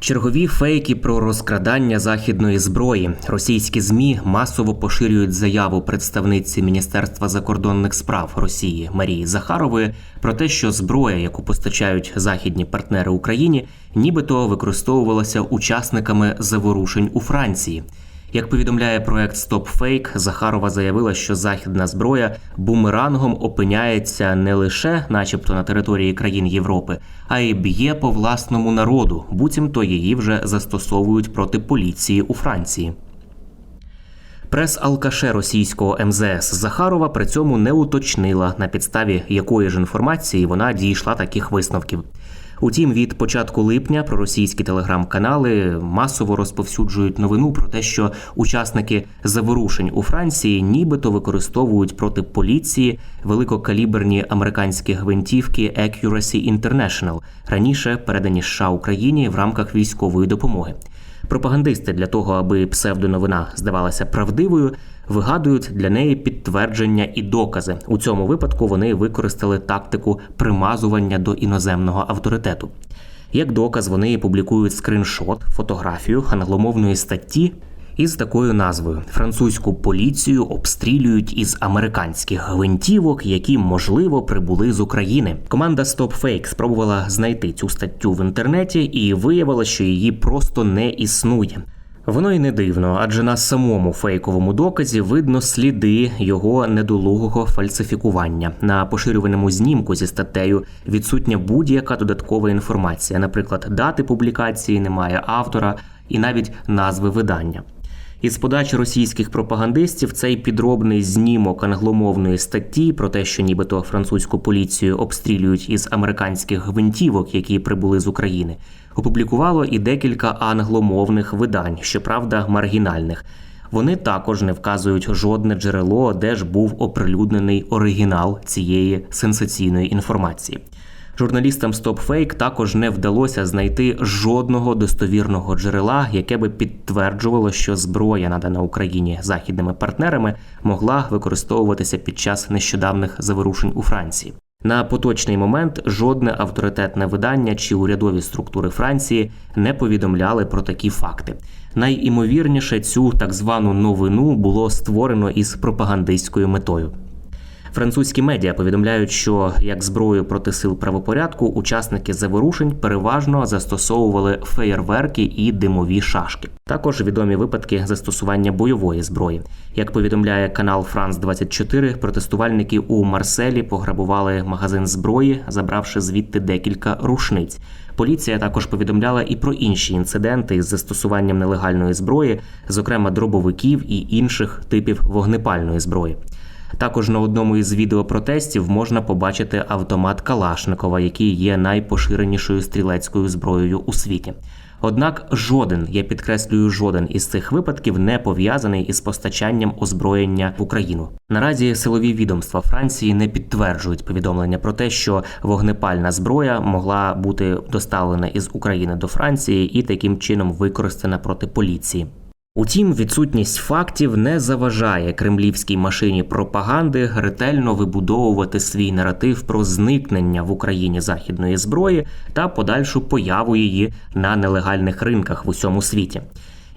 Чергові фейки про розкрадання західної зброї. Російські змі масово поширюють заяву представниці Міністерства закордонних справ Росії Марії Захарової про те, що зброя, яку постачають західні партнери Україні, нібито використовувалася учасниками заворушень у Франції. Як повідомляє проект StopFake, Захарова заявила, що західна зброя бумерангом опиняється не лише, начебто, на території країн Європи, а й б'є по власному народу, буцімто її вже застосовують проти поліції у Франції. Прес-алкаше російського МЗС Захарова при цьому не уточнила, на підставі якої ж інформації вона дійшла таких висновків. Утім, від початку липня проросійські телеграм-канали масово розповсюджують новину про те, що учасники заворушень у Франції нібито використовують проти поліції великокаліберні американські гвинтівки Accuracy International, раніше передані США Україні в рамках військової допомоги. Пропагандисти для того, аби псевдоновина здавалася правдивою, вигадують для неї підтвердження і докази. У цьому випадку вони використали тактику примазування до іноземного авторитету. Як доказ, вони публікують скриншот, фотографію англомовної статті із такою назвою: Французьку поліцію обстрілюють із американських гвинтівок, які можливо прибули з України. Команда StopFake спробувала знайти цю статтю в інтернеті і виявила, що її просто не існує. Воно й не дивно, адже на самому фейковому доказі видно сліди його недолугого фальсифікування. На поширюваному знімку зі статтею відсутня будь-яка додаткова інформація, наприклад, дати публікації, немає автора і навіть назви видання. Із подачі російських пропагандистів цей підробний знімок англомовної статті про те, що нібито французьку поліцію обстрілюють із американських гвинтівок, які прибули з України, опублікувало і декілька англомовних видань, щоправда, маргінальних. Вони також не вказують жодне джерело, де ж був оприлюднений оригінал цієї сенсаційної інформації. Журналістам StopFake також не вдалося знайти жодного достовірного джерела, яке би підтверджувало, що зброя, надана Україні західними партнерами, могла використовуватися під час нещодавних заворушень у Франції. На поточний момент жодне авторитетне видання чи урядові структури Франції не повідомляли про такі факти. Найімовірніше цю так звану новину було створено із пропагандистською метою. Французькі медіа повідомляють, що як зброю проти сил правопорядку учасники заворушень переважно застосовували феєрверки і димові шашки. Також відомі випадки застосування бойової зброї. Як повідомляє канал Франс 24 протестувальники у Марселі пограбували магазин зброї, забравши звідти декілька рушниць. Поліція також повідомляла і про інші інциденти з застосуванням нелегальної зброї, зокрема дробовиків і інших типів вогнепальної зброї. Також на одному із відеопротестів можна побачити автомат Калашникова, який є найпоширенішою стрілецькою зброєю у світі. Однак жоден, я підкреслюю, жоден із цих випадків не пов'язаний із постачанням озброєння в Україну. Наразі силові відомства Франції не підтверджують повідомлення про те, що вогнепальна зброя могла бути доставлена із України до Франції і таким чином використана проти поліції. Утім, відсутність фактів не заважає кремлівській машині пропаганди ретельно вибудовувати свій наратив про зникнення в Україні західної зброї та подальшу появу її на нелегальних ринках в усьому світі.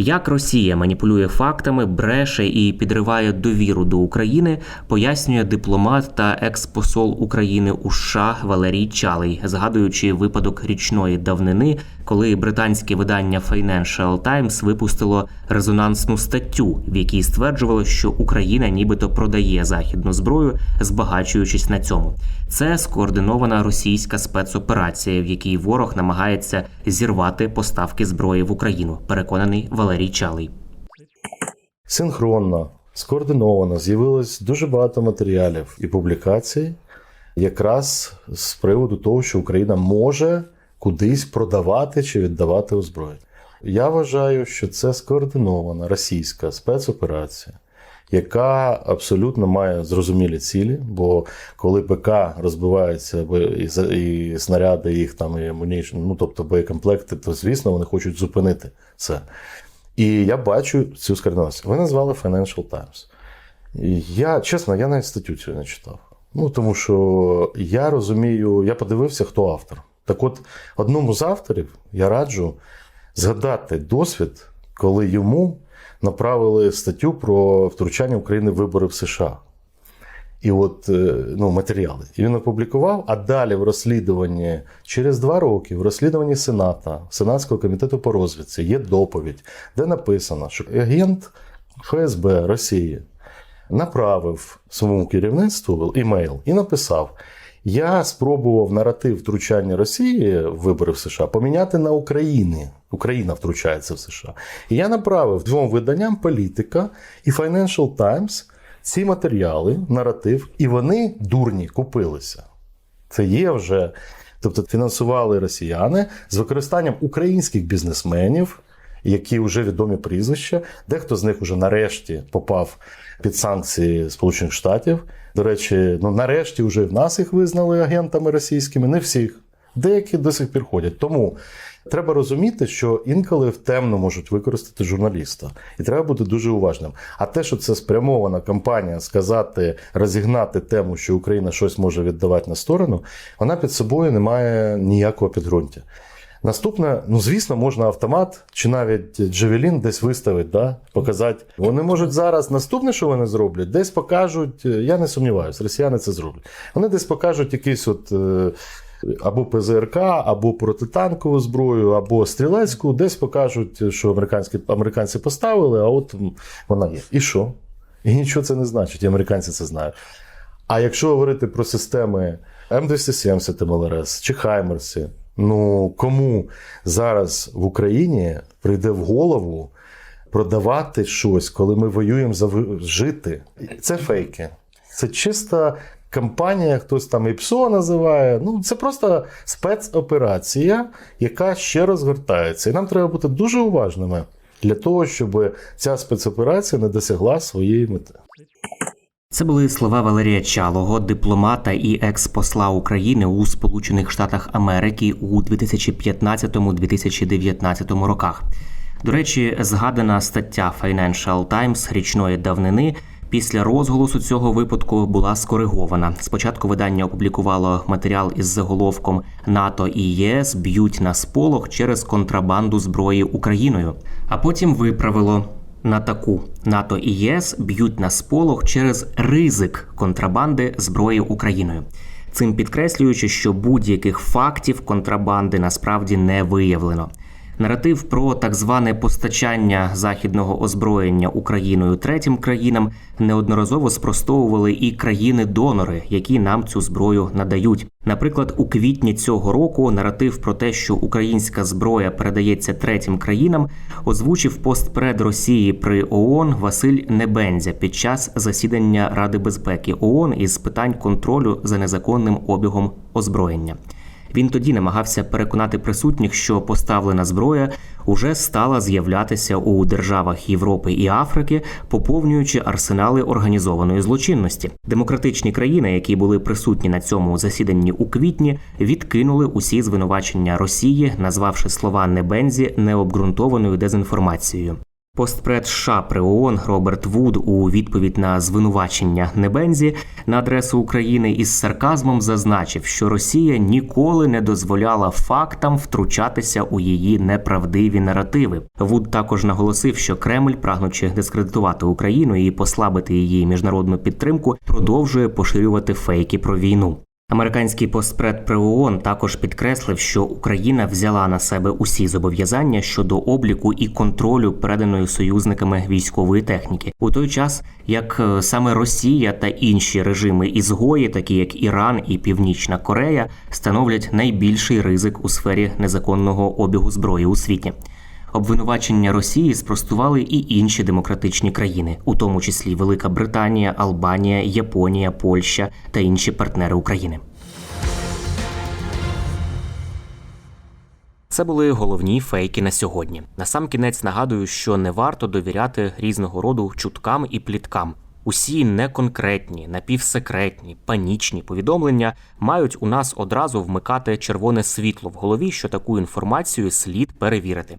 Як Росія маніпулює фактами, бреше і підриває довіру до України, пояснює дипломат та експосол України у США Валерій Чалий, згадуючи випадок річної давнини, коли британське видання Financial Times випустило резонансну статтю, в якій стверджувало, що Україна нібито продає західну зброю, збагачуючись на цьому. Це скоординована російська спецоперація, в якій ворог намагається зірвати поставки зброї в Україну. Переконаний Валерій Чалий. синхронно, скоординовано з'явилось дуже багато матеріалів і публікацій, якраз з приводу того, що Україна може кудись продавати чи віддавати озброєння. Я вважаю, що це скоординована російська спецоперація, яка абсолютно має зрозумілі цілі. Бо коли ПК розбивається і, снаряди їх там і амунішн, ну тобто боєкомплекти, то звісно вони хочуть зупинити це. І я бачу цю скарбність. Ви назвали Financial Times. Я, чесно, я навіть статтю цю не читав. Ну, тому що я розумію, я подивився, хто автор. Так от, одному з авторів я раджу згадати досвід, коли йому направили статтю про втручання України в вибори в США. І от е, ну, матеріали. І він опублікував, а далі в розслідуванні через два роки, в розслідуванні Сената, Сенатського комітету по розвідці, є доповідь, де написано, що агент ФСБ Росії направив своєму керівництву імейл і написав: Я спробував наратив втручання Росії в вибори в США поміняти на Україні. Україна втручається в США. І я направив двом виданням політика і Financial Times ці матеріали, наратив, і вони дурні купилися. Це є вже. Тобто фінансували росіяни з використанням українських бізнесменів, які вже відомі прізвища. Дехто з них вже нарешті попав під санкції Сполучених Штатів. До речі, ну нарешті вже в нас їх визнали агентами російськими, не всіх. Деякі до сих пір ходять. Тому треба розуміти, що інколи в темно можуть використати журналіста, і треба бути дуже уважним. А те, що це спрямована кампанія сказати, розігнати тему, що Україна щось може віддавати на сторону, вона під собою не має ніякого підґрунтя. Наступне, ну звісно, можна автомат чи навіть Джевелін десь виставити, да? показати. Вони можуть зараз наступне, що вони зроблять, десь покажуть. е, Я не сумніваюся, росіяни це зроблять. Вони десь покажуть якийсь от. е, Або ПЗРК, або протитанкову зброю, або стрілецьку, десь покажуть, що американські, американці поставили, а от вона є. І що? І нічого це не значить, і американці це знають. А якщо говорити про системи М270 МЛРС чи Хаймерсі, ну кому зараз в Україні прийде в голову продавати щось, коли ми воюємо за жити? Це фейки. Це чиста кампанія, хтось там ІПСО називає. Ну, це просто спецоперація, яка ще розгортається. І нам треба бути дуже уважними для того, щоб ця спецоперація не досягла своєї мети. Це були слова Валерія Чалого, дипломата і екс-посла України у Сполучених Штатах Америки у 2015-2019 роках. До речі, згадана стаття Financial Times річної давнини після розголосу цього випадку була скоригована. Спочатку видання опублікувало матеріал із заголовком НАТО і ЄС б'ють на сполох через контрабанду зброї Україною, а потім виправило на таку НАТО і ЄС б'ють на сполох через ризик контрабанди зброї Україною. Цим підкреслюючи, що будь-яких фактів контрабанди насправді не виявлено. Наратив про так зване постачання західного озброєння Україною третім країнам неодноразово спростовували і країни-донори, які нам цю зброю надають. Наприклад, у квітні цього року наратив про те, що українська зброя передається третім країнам, озвучив постпред Росії при ООН Василь Небензя під час засідання Ради безпеки ООН із питань контролю за незаконним обігом озброєння. Він тоді намагався переконати присутніх, що поставлена зброя уже стала з'являтися у державах Європи і Африки, поповнюючи арсенали організованої злочинності. Демократичні країни, які були присутні на цьому засіданні у квітні, відкинули усі звинувачення Росії, назвавши слова Небензі необґрунтованою дезінформацією. Постпред США при ООН Роберт Вуд у відповідь на звинувачення Небензі на адресу України із сарказмом зазначив, що Росія ніколи не дозволяла фактам втручатися у її неправдиві наративи. Вуд також наголосив, що Кремль, прагнучи дискредитувати Україну і послабити її міжнародну підтримку, продовжує поширювати фейки про війну. Американський постпред при ООН також підкреслив, що Україна взяла на себе усі зобов'язання щодо обліку і контролю переданої союзниками військової техніки, у той час як е, саме Росія та інші режими ізгої, такі як Іран і Північна Корея, становлять найбільший ризик у сфері незаконного обігу зброї у світі. Обвинувачення Росії спростували і інші демократичні країни, у тому числі Велика Британія, Албанія, Японія, Польща та інші партнери України. Це були головні фейки на сьогодні. Насамкінець нагадую, що не варто довіряти різного роду чуткам і пліткам. Усі неконкретні, напівсекретні, панічні повідомлення мають у нас одразу вмикати червоне світло в голові, що таку інформацію слід перевірити.